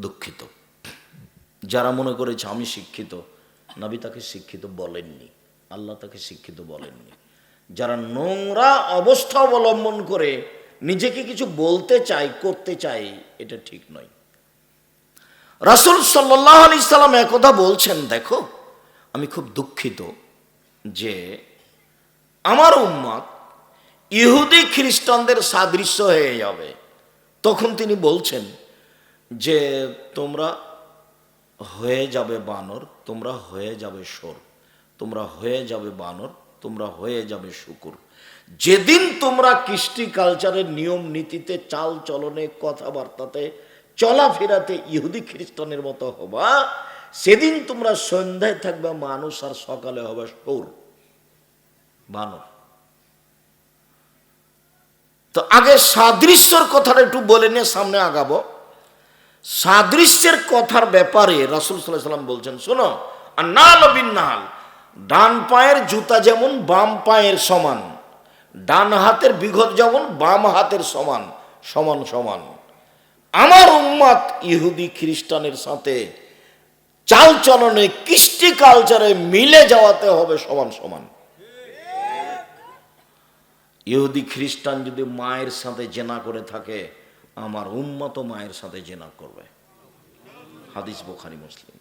দুঃখিত। যারা মনে করেছে আমি শিক্ষিত, নবী তাকে শিক্ষিত বলেননি, আল্লাহ তাকে শিক্ষিত বলেননি। যারা নোংরা অবস্থা অবলম্বন করে নিজেকে কিছু বলতে চায়, করতে চায়, এটা ঠিক নয়। রাসুল সাল্লাহ আলি সাল্লাম একথা বলছেন, দেখো, আমি খুব দুঃখিত যে আমার উম্মত ইহুদি খ্রিস্টানদের সাদৃশ্য হয়ে যাবে। তখন তিনি বলছেন যে তোমরা হয়ে যাবে বানর, তোমরা হয়ে যাবে সোর তোমরা হয়ে যাবে বানর, তোমরা হয়ে যাবে শুকুর। যেদিন তোমরা কৃষ্টি কালচারের নিয়ম নীতিতে, চাল চলনে, কথাবার্তাতে, চলাফেরাতে ইহুদি খ্রিস্টানের মতো হবা, সেদিন তোমরা সন্ধ্যায় থাকবে মানুষ আর সকালে হবে সোর বানর। তো আগে সাদৃশ্যর কথাটা একটু বলে নিয়ে সামনে আগাবো। সাদৃশ্যের কথার ব্যাপারে রাসুল সাল্লাহ সাল্লাম বলছেন, শোনো নাল বিন্নাল, ডান পায়ের জুতা যেমন বাম পায়ের সমান, ডান হাতের বিঘত যেমন বাম হাতের সমান সমান সমান। আমার উম্মাদ ইহুদি খ্রিস্টানের সাথে চাল চলনে, কৃষ্টি কালচারে মিলে যাওয়াতে হবে সমান সমান। ইহুদি খ্রিস্টান যদি মায়ের সাথে জেনা করে থাকে আমার উম্মত মায়ের সাথে জেনা করবে। হাদিস বোখারি, মুসলিম।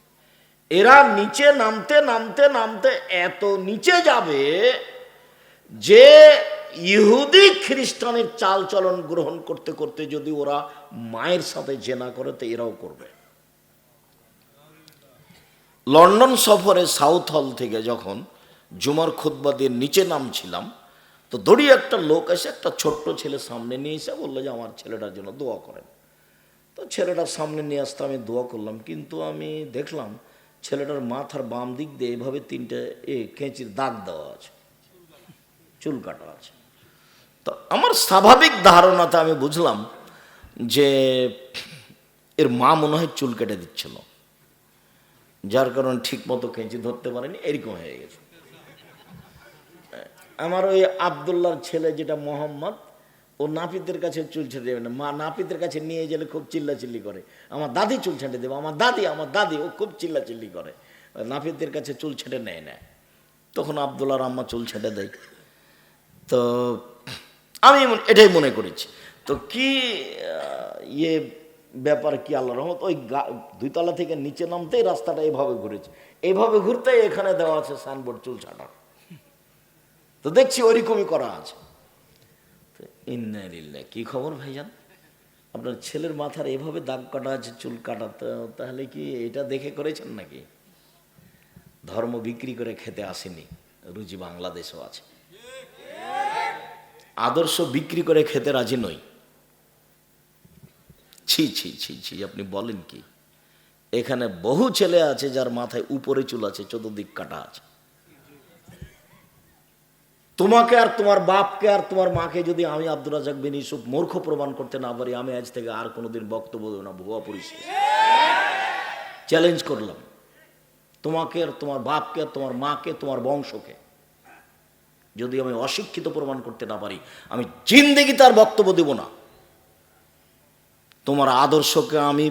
এরা নিচে নামতে নামতে নামতে এত নিচে যাবে যে ইহুদি খ্রিস্টানের চাল চলন গ্রহণ করতে করতে যদি ওরা মায়ের সাথে জেনা করে, তো এরাও করবে। লন্ডন সফরে সাউথ হল থেকে যখন জুমার খুদ্া দিয়ে নিচে নামছিলাম তো দড়ি একটা লোক এসে একটা ছোট্ট ছেলে সামনে নিয়ে এসে বলল যে, আমার ছেলেটার জন্য দোয়া করেন। তো ছেলেটার সামনে নিয়ে আসতে আমি দোয়া করলাম। কিন্তু আমি দেখলাম ছেলেটার মাথার বাম দিক দিয়ে এভাবে তিনটে এ কেঁচির দাগ দেওয়া আছে, চুল কাটা আছে। তো আমার স্বাভাবিক ধারণাতে আমি বুঝলাম যে এর মা মনে হয় চুল কেটে দিচ্ছিল, যার কারণে ঠিক মতো কেঁচি ধরতে পারেনি, এরকম হয়ে গেছে। আমার ওই আবদুল্লার ছেলে যেটা মোহাম্মদ, ও নাপিতের কাছে চুল ছেঁটে দেবে না। মা নাপিতের কাছে নিয়ে গেলে খুব চিল্লাচিল্লি করে। আমার দাদি চুল ছেঁটে দেবে। আমার দাদি আমার দাদি, ও খুব চিল্লাচিল্লি করে। নাপিতের কাছে চুল ছেঁটে নেয় না। তখন আবদুল্লার আম্মা চুল ছেঁটে দেয়। তো আমি এটাই মনে করেছি। তো কি ইয়ে ব্যাপার, কি আল্লাহ রহমত? ওই দুইতলা থেকে নিচে নামতেই রাস্তাটা এইভাবে ঘুরেছে। এইভাবে ঘুরতে এখানে দেওয়া আছে সাইনবোর্ড চুল ছাটা তো দেখছি ওইরকমই করা আছে। তো ইন্নালিল্লাহ কি খবর ভাইজান? আপনার ছেলের মাথার এভাবে দাগ কাটা আছে, চুল কাটাতে তাহলে কি এটা দেখে করেছেন নাকি? ধর্ম বিক্রি করে খেতে আসেনি, রুজি বাংলাদেশও আছে। আদর্শ বিক্রি করে খেতে রাজি নই। ছি ছি ছি ছি, আপনি বলেন কি? এখানে বহু ছেলে আছে যার মাথায় উপরে চুল আছে, চতুর্দিক কাটা আছে। তোমাকে আর তোমার বাপকে আর তোমার মাকে যদি আমি আব্দুল রাজাক বিন ইউসুফ মূর্খ প্রমাণ করতে না পারি, আমি আজ থেকে আর কোনোদিন বক্তব্য দেবো না, ভুয়া পরিষেবা চ্যালেঞ্জ করলাম। তোমাকে আর তোমার বাপকে আর তোমার মাকে, তোমার বংশকে যদি আমি অশিক্ষিত প্রমাণ করতে না পারি, আমি জিন্দেগি তার বক্তব্য দেব না। তোমার আদর্শকে আমি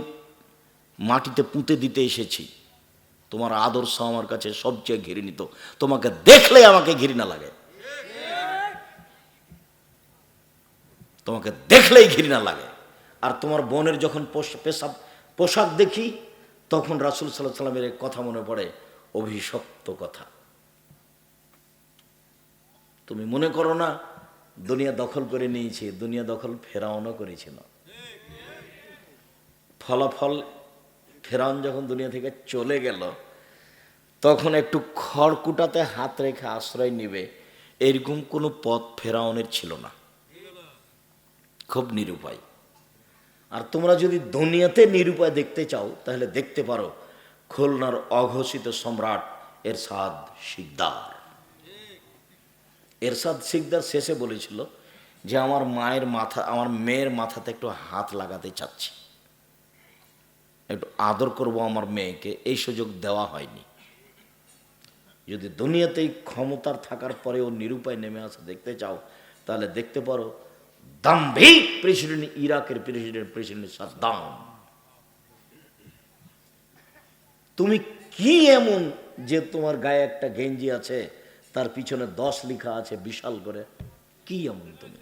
মাটিতে পুঁতে দিতে এসেছি। তোমার আদর্শ আমার কাছে সবচেয়ে ঘৃণিত। তোমাকে দেখলে আমাকে ঘৃণা লাগে। তোমাকে দেখলেই ঘৃণা লাগে। আর তোমার বোনের যখন পেশাব, পোশাক দেখি, তখন রাসুল সাল্লাহ সাল্লামের কথা মনে পড়ে অভিশপ্ত কথা। তুমি মনে করো না, দুনিয়া দখল করে নিয়েছে, দুনিয়া দখল ফেরাউনও করেছিল ফলাফল ফেরাউন যখন দুনিয়া থেকে চলে গেল, তখন একটু খড়কুটাতে হাত রেখে আশ্রয় নিবে, এরকম কোনো পথ ফেরাউনের ছিল না। খুব নিরুপায়। আর তোমরা যদি দুনিয়াতে নিরুপায় দেখতে চাও, তাহলে দেখতে পারো খুলনার অঘোষিত সম্রাট এরশাদ শিকদার। এরশাদ শিকদার শেষে বলেছিল যে, আমার মায়ের মাথা, আমার মেয়ের মাথাতে একটু হাত লাগাতে চাচ্ছি। একটু আদর করব আমার মেয়েকে, এই সুযোগ দেওয়া হয়নি। যদি দুনিয়াতেই ক্ষমতার থাকার পরেও নিরুপায় নেমে আসা দেখতে চাও, তাহলে দেখতে পারো দাম্ভিক প্রেসিডেন্ট ইরাকের প্রেসিডেন্ট প্রেসিডেন্ট সাদ্দাম। তুমি কি এমন যে তোমার গায়ে একটা গেঞ্জি আছে, তার পিছনে দশ লেখা আছে বিশাল করে? কি এমন তুমি?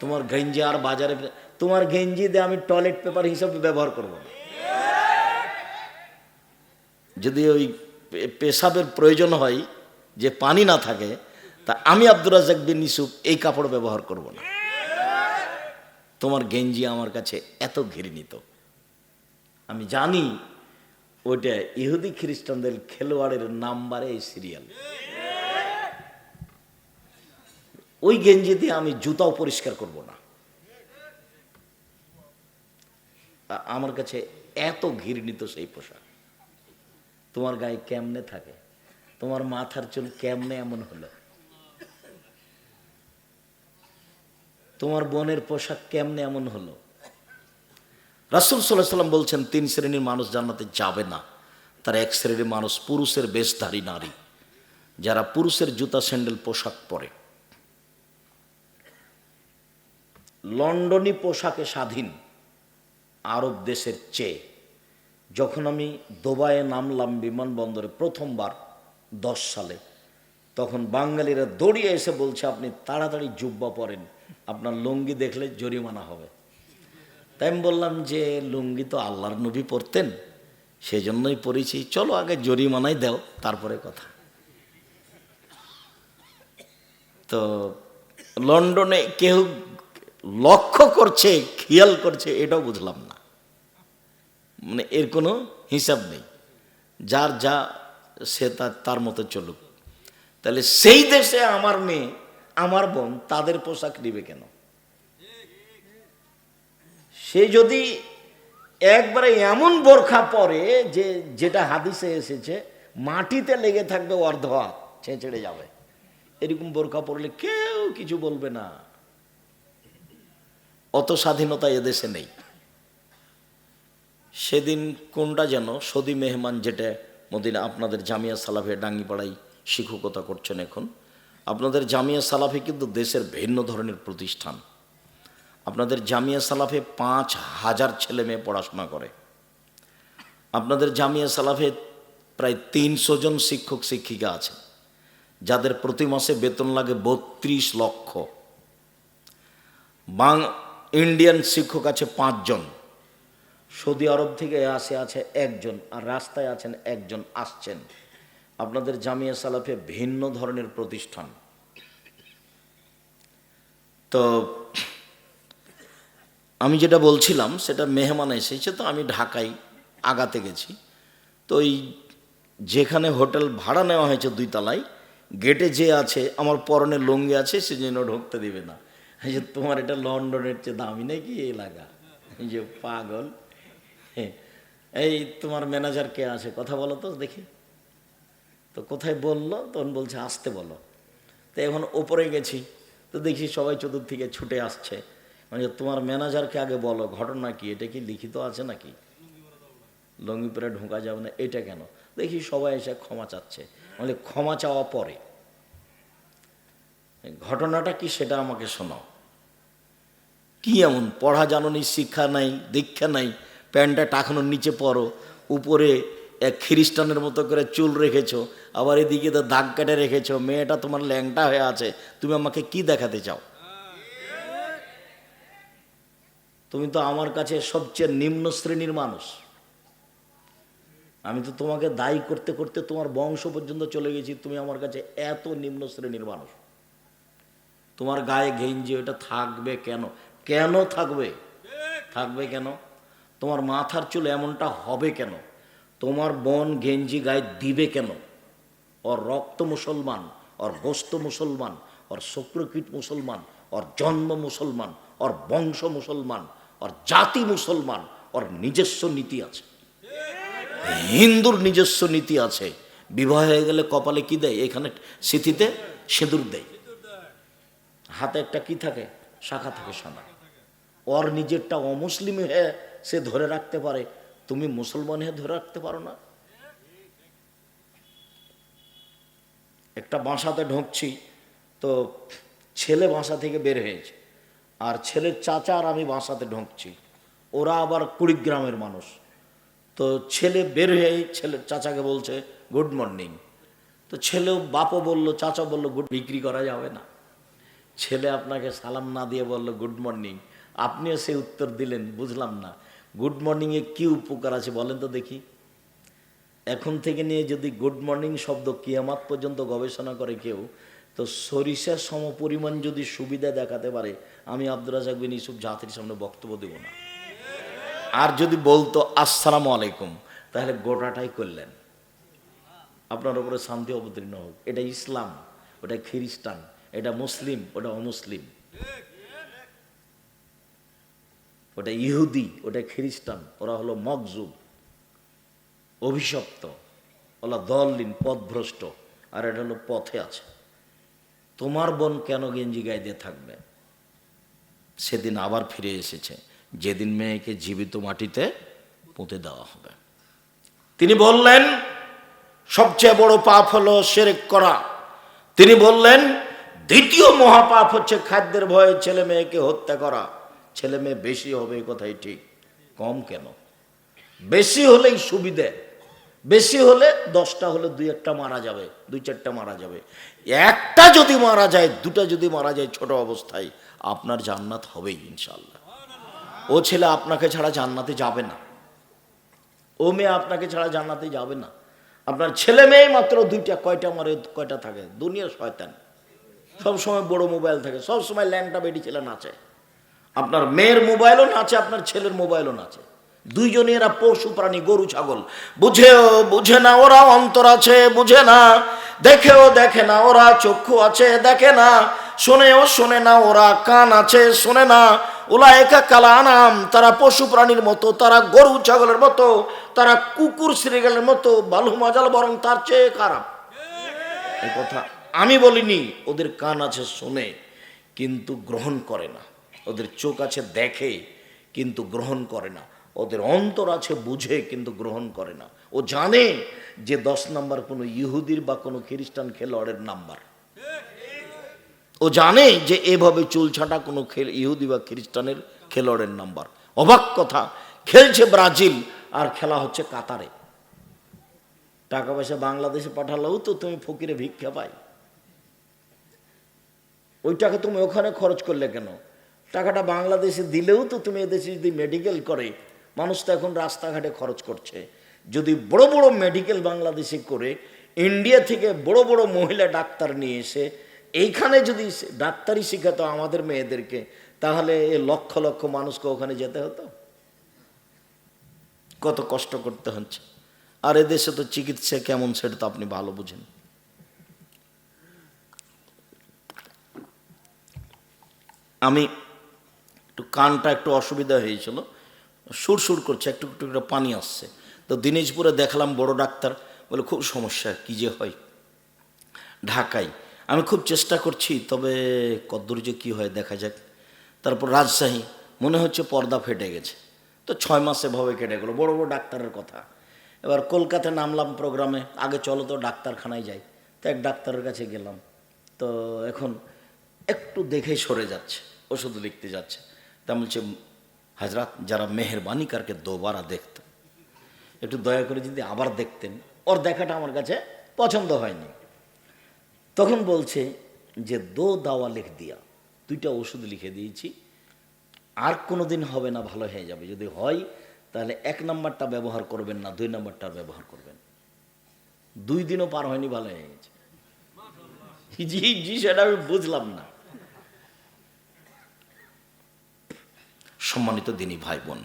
তোমার গেঞ্জি আর বাজারে, তোমার গেঞ্জি দিয়ে আমি টয়লেট পেপার হিসাবে ব্যবহার করব না। যদি ওই পেশাবের প্রয়োজন হয়, যে পানি না থাকে তা আমি আব্দুর রাজাক বিন ইসুফ এই কাপড় ব্যবহার করব না। তোমার গেঞ্জি আমার কাছে এত ঘৃণিত। আমি জানি ওইটা ইহুদি খ্রিস্টানদের খেলোয়াড়ের নাম্বারে এই সিরিয়াল। ওই গেঞ্জি দিয়ে আমি জুতাও পরিষ্কার করব না। আমার কাছে এত ঘৃণিত সেই পোশাক। তোমার গায়ে কেমনে থাকে? তোমার মাথার চুল কেমনে এমন হলো? তোমার বোনের পোশাক কেমনে এমন হলো? রাসুল সাল্লাহ সাল্লাম বলছেন, তিন শ্রেণির মানুষ জান্নাতে যাবে না। তার এক শ্রেণির মানুষ পুরুষের বেশধারী নারী, যারা পুরুষের জুতা, স্যান্ডেল, পোশাক পরে। লন্ডনী পোশাকে স্বাধীন আরব দেশের চেয়ে, যখন আমি দুবাইয়ে নামলাম বিমানবন্দরে প্রথমবার দশ সালে, তখন বাঙালিরা দৌড়িয়ে এসে বলছে, আপনি তাড়াতাড়ি জুব্বা পরেন। আপনার লুঙ্গি দেখলে জরিমানা হবে। তাই আমি বললাম যে, লুঙ্গি তো আল্লাহর নবী পরতেন সেই জন্যই পড়েছি চলো আগে জরিমানাই দাও, তারপরে কথা। তো লন্ডনে কেউ লক্ষ্য করছে, খেয়াল করছে, এটাও বুঝলাম না। মানে এর কোনো হিসাব নেই। যার যা, সে তার তার মতো চলুক। তাহলে সেই দেশে আমার মেয়ে আমার বোন তাদের পোশাক নিবে কেন? সে যদি একবারে এমন বোরখা পরে যে, যেটা হাদিসে এসেছে, মাটিতে লেগে থাকবে অর্ধ ছেঁচড়ে যাবে। এরকম বোরখা পরলে কেউ কিছু বলবে না। অত স্বাধীনতা এদেশে নেই। সেদিন কোনটা যেন সদি মেহমান যেটা মদিনা আপনাদের জামিয়া সালাফে ডাঙ্গিপাড়াই শিক্ষকতা করছেন এখন আপনাদের জামিয়া সালাফে কিন্তু দেশের ভিন্ন ধরনের প্রতিষ্ঠান। আপনাদের জামিয়া সালাফে পাঁচ হাজার ছেলে মেয়ে পড়াশোনা করে। আপনাদের জামিয়া সালাফে প্রায় তিনশো জন শিক্ষক, শিক্ষিকা আছে। যাদের প্রতি মাসে বেতন লাগে বত্রিশ লক্ষ। বাং ইন্ডিয়ান শিক্ষক আছে পাঁচজন সৌদি আরব থেকে আসে আছে একজন আর রাস্তায় আছেন একজন আসছেন। আপনাদের জামিয়া সালাফে ভিন্ন ধরনের প্রতিষ্ঠান। তো আমি যেটা বলছিলাম, সেটা মেহমান এসেছে, তো আমি ঢাকায় আগাতে গেছি। তো ওই যেখানে হোটেল ভাড়া নেওয়া হয়েছে দুই তলায় গেটে যে আছে, আমার পরনে লুঙ্গি আছে, সে যেন ঢুকতে দিবে না। যে তোমার এটা লন্ডনের চেয়ে দামি নাকি এই যে পাগল। এই তোমার ম্যানেজার কে আছে? কথা বলো তো দেখি। তো কোথায় বলল? তখন বলছে, আসতে বলো। তো এখন ওপরে গেছি, তো দেখি সবাই চতুর্দিকে ছুটে আসছে। মানে তোমার ম্যানেজারকে আগে বলো, ঘটনা কি? এটা কি লিখিত আছে নাকি? লঙ্গি পরে ঢোকা যাবে না, এটা কেন? দেখি সবাই এসে ক্ষমা চাচ্ছে। মানে ক্ষমা চাওয়া পরে। ঘটনাটা কি সেটা আমাকে শোনাও কি এমন? পড়া জাননি, শিক্ষা নাই, দীক্ষা নাই, প্যান্টটা টাকানোর নিচে পরো, উপরে এক খ্রিস্টানের মতো করে চুল রেখেছো, আবার এদিকে তো দাগ কেটে রেখেছো, মেয়েটা তোমার ল্যাংটা হয়ে আছে, তুমি আমাকে কি দেখাতে চাও? তুমি তো আমার কাছে সবচেয়ে নিম্ন শ্রেণির মানুষ। আমি তো তোমাকে দায়ী করতে করতে তোমার বংশ পর্যন্ত চলে গেছি, তুমি আমার কাছে এত নিম্ন শ্রেণির মানুষ। তোমার গায়ে গেঞ্জি ওটা থাকবে কেন? কেন থাকবে? থাকবে কেন? তোমার মাথার চুল এমনটা হবে কেন? তোমার বোন গেঞ্জি গায়ে দিবে কেন? ওর রক্ত মুসলমান, ওর গোস্ত মুসলমান, ওর শুক্রকীট মুসলমান, ওর জন্ম মুসলমান, ওর বংশ মুসলমান, ওর জাতি মুসলমান, ওর নিজস্ব নীতি আছে। হিন্দুর নিজস্ব নীতি আছে। বিবাহ হয়ে গেলে কপালে কি দেয়? এখানে স্মৃতিতে সিঁদুর দেয়। হাতে একটা কি থাকে? শাখা থাকে সাদা। ওর নিজেরটা অমুসলিম হয়ে সে ধরে রাখতে পারে। তুমি মুসলমান হয়ে ধরে রাখতে পারো না। একটা বাসাতে ঢুকছি, তো ছেলে বাসা থেকে বের হয়েছে, আর ছেলের চাচা আর আমি বাসাতে ঢুকছি, ওরা আবার কুড়িগ্রামের মানুষ। তো ছেলে বের হয়ে ছেলে চাচাকে বলছে, গুড মর্নিং। তো ছেলেও বাপও বলল চাচা বলল, গুড, বিক্রি করা যাবে না। ছেলে আপনাকে সালাম না দিয়ে বলল, গুড মর্নিং। আপনিও সে উত্তর দিলেন, বুঝলাম না। গুড মর্নিংয়ে কি উপকার আছে বলেন তো দেখি। এখন থেকে নিয়ে যদি গুড মর্নিং শব্দ কিয়ামাত পর্যন্ত গবেষণা করে কেউ, তো সরিষার সম পরিমাণ যদি সুবিধা দেখাতে পারে, আমি আব্দুল রাজাক বিন ইসুফ জাতির সামনে বক্তব্য দেব না। আর যদি বলতো, আসসালামু আলাইকুম তাহলে গোটাটাই করলেন। আপনার উপরে শান্তি অবতীর্ণ হোক। এটা ইসলাম, ওটা খ্রিস্টান, এটা মুসলিম, ওটা অমুসলিম। ওটা ইহুদি, ওটা খ্রিস্টান, ওরা হলো মকজুব অভিশপ্ত ওলা দললিন, পথভ্রষ্ট, আর এটা হলো পথে আছে। তোমার বোন কেন গেঞ্জি দিয়ে থাকবে? সেদিন আবার ফিরে এসেছে। যেদিন মেয়েকে জীবিত মাটিতে পুঁতে দেওয়া হবে। তিনি বললেন, সবচেয়ে বড় পাপ হলো সেরেক করা। তিনি বললেন, দ্বিতীয় মহাপাপ হচ্ছে খাদ্যের ভয়ে ছেলে মেয়েকে হত্যা করা। ছেলে মেয়ে বেশি হবে, এ কথাই ঠিক। কম কেন? বেশি হলেই সুবিধে। বেশি হলে দশটা হলে দুই একটা মারা যাবে, দুই চারটা মারা যাবে। একটা যদি মারা যায়, দুটা যদি মারা যায় ছোট অবস্থায়, আপনার জান্নাত হবেই ইনশাল্লাহ ও ছেলে আপনাকে ছাড়া জান্নাতে যাবে না। ও মেয়ে আপনাকে ছাড়া জান্নাতে যাবে না। আপনার ছেলে মেয়ে মাত্র দুইটা, কয়টা মারে, কয়টা থাকে? দুনিয়ার শয়তান। সব সময় বড় মোবাইল থাকে সব সময় ল্যাংটা বেটি ছেলে নাচে। আপনার মেয়ের মোবাইলও নাচে আপনার ছেলের মোবাইলও নাচে দুইজনই এরা পশু প্রাণী, গরু, ছাগল। বুঝেও বুঝে না ওরা অন্তর আছে, বুঝে না। দেখেও দেখে না ওরা চক্ষু আছে, দেখে না। শোনেও শোনে না ওরা কান আছে, শোনে না। ওলা একা কালা আনাম, তারা পশু প্রাণীর মতো, তারা গরু, ছাগলের মতো, তারা কুকুর শ্রীগালের মতো, বালু মাজাল বরং তার চেয়ে খারাপ। এই কথা আমি বলিনি, ওদের কান আছে শোনে, কিন্তু গ্রহণ করে না। ওদের চোখ আছে দেখে, কিন্তু গ্রহণ করে না। ওদের অন্তর আছে বুঝে, কিন্তু গ্রহণ করে না। ও জানে যে দশ নাম্বার কোনো ইহুদির বা কোনো খ্রিস্টান খেলোয়াড়ের নাম্বার। ও জানে যে এভাবে চুল ছাটা কোনো খেল ইহুদি বা খ্রিস্টানের খেলোয়াড়ের নাম্বার। অবাক কথা, খেলছে ব্রাজিল আর খেলা হচ্ছে কাতারে। টাকা পয়সা বাংলাদেশে পাঠালেও তো তুমি ফকিরে ভিক্ষা পাই। ওই টাকা তুমি ওখানে খরচ করলে কেন? টাকাটা বাংলাদেশে দিলেও তো তুমি এদেশে যদি মেডিকেল করে, মানুষ তো এখন রাস্তাঘাটে খরচ করছে। যদি বড় বড় মেডিকেল বাংলাদেশে করে ইন্ডিয়া থেকে বড় বড় মহিলা ডাক্তার নিয়ে এসে, এইখানে যদি ডাক্তারি শেখাতো আমাদের মেয়েদেরকে, তাহলে এ লক্ষ লক্ষ মানুষকে ওখানে যেতে হতো? কত কষ্ট করতে হচ্ছে। আর এদেশে তো চিকিৎসা কেমন সেটা তো আপনি ভালো বুঝেন। আমি একটু কানটা একটু অসুবিধা হয়েছিল সুর সুর করছে, একটু একটু একটু পানি আসছে। তো দিনাজপুরে দেখলাম বড় ডাক্তার, বলে খুব সমস্যা, কি যে হয়? ঢাকায়। আমি খুব চেষ্টা করছি, তবে কদ্দূর যে কী হয় দেখা যাক। তারপর রাজশাহী, মনে হচ্ছে পর্দা ফেটে গেছে। তো ছয় মাসে ভাবে কেটে গেলো, বড় বড় ডাক্তারের কথা। এবার কলকাতায় নামলাম প্রোগ্রামে, আগে চলো তো ডাক্তারখানায় যাই। তো এক ডাক্তারের কাছে গেলাম। তো এখন একটু দেখে সরে যাচ্ছে, ওষুধ লিখতে যাচ্ছে। তা বলছে হাজরাত যারা মেহরবানি কারকে দোবারা দেখত, একটু দয়া করে যদি আবার দেখতেন। ওর দেখাটা আমার কাছে পছন্দ হয়নি। তখন বলছে যে, দো দাওয়া লিখ দিয়া, দুইটা ওষুধ লিখে দিয়েছি। আর কোনো দিন হবে না, ভালো হয়ে যাবে। যদি হয়, তাহলে এক নাম্বারটা ব্যবহার করবেন না, দুই নাম্বারটা ব্যবহার করবেন। দুই দিনও পার হয়নি, ভালো হয়ে গেছে। জি জি, সেটা আমি বুঝলাম না। সম্মানিত দিনী ভাই বোন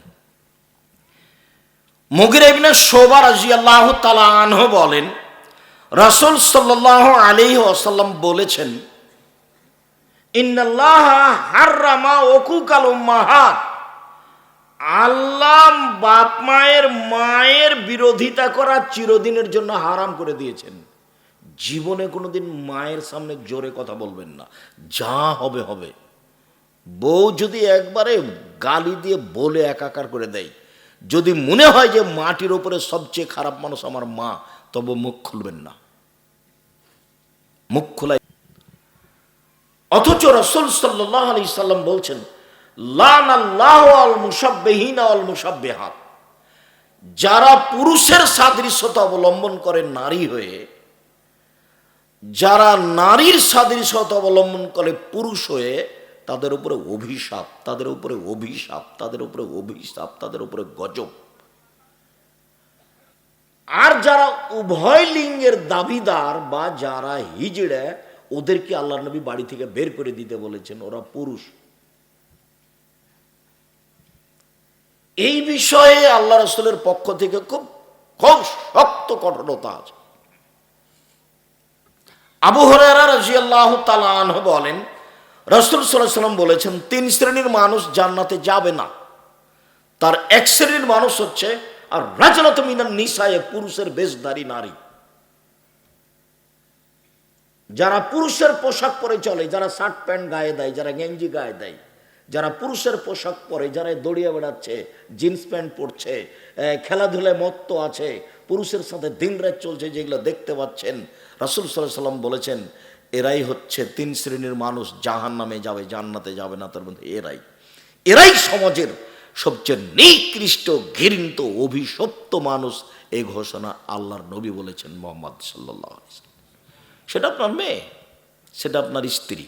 মুগির ইবনে শোভা রাজিয়াল্লাহ তালা আনহ বলেন, রাসূল সাল্লাল্লাহু আলাইহি ওয়াসাল্লাম বলেছেন আল্লাহ বাপ মায়ের মায়ের বিরোধিতা করা চিরদিনের জন্য হারাম করে দিয়েছেন। জীবনে কোনোদিন মায়ের সামনে জোরে কথা বলবেন না। যা হবে হবে। বউ যদি একবারে গালি দিয়ে বলে একাকার করে দেয়, যদি মনে হয় যে মাটির ওপরে সবচেয়ে খারাপ মানুষ আমার মা, তবে মুখ খুলবেন না। মুখ খোলাই। অথচ রসুল সাল্লাহ আলি সাল্লাম বলছেন যারা পুরুষের সাদৃশ্যতা অবলম্বন করে নারী হয়ে, যারা নারীর সাদৃশ্যতা অবলম্বন করে পুরুষ হয়ে তাদের উপরে অভিশাপ, তাদের উপরে অভিশাপ, তাদের উপরে অভিশাপ, তাদের উপরে গজব। আর যারা উভয় লিঙ্গের দাবিদার বা যারা হিজড়ে, ওদেরকে আল্লাহ নবী বাড়ি থেকে বের করে দিতে বলেছেন, ওরা পুরুষ। এই বিষয়ে আল্লাহ রসুলের পক্ষ থেকে খুব খুব শক্ত কঠোরতা আছে। আবু হরারা রাজিয়াল্লাহ তালান বলেন রসুল সাল্লাহ সাল্লাম বলেছেন, তিন শ্রেণির মানুষ জান্নাতে যাবে না। তার এক শ্রেণির মানুষ হচ্ছে, আর রাজনত মিনার নিশায় পুরুষের বেশধারী নারী। যারা পুরুষের পোশাক পরে চলে, যারা শার্ট প্যান্ট গায়ে দেয়, যারা গেঞ্জি গায়ে দেয়, যারা পুরুষের পোশাক পরে, যারা দড়িয়ে বেড়াচ্ছে, জিন্স প্যান্ট পরছে খেলাধুলায় মত্ত আছে, পুরুষের সাথে দিন রাত চলছে, যেগুলো দেখতে পাচ্ছেন, রাসুল সাল্লাম বলেছেন এরাই হচ্ছে তিন শ্রেণির মানুষ জাহান নামে যাবে, জান্নাতে যাবে না তার মধ্যে এরাই। এরাই সমাজের সবচেয়ে নিকৃষ্ট, ঘৃণিত, অভিশপ্ত মানুষ এই ঘোষণা আল্লাহর নবী বলেছেন মোহাম্মদ সাল্লাহ সেটা আপনার মেয়ে, সেটা আপনার স্ত্রী।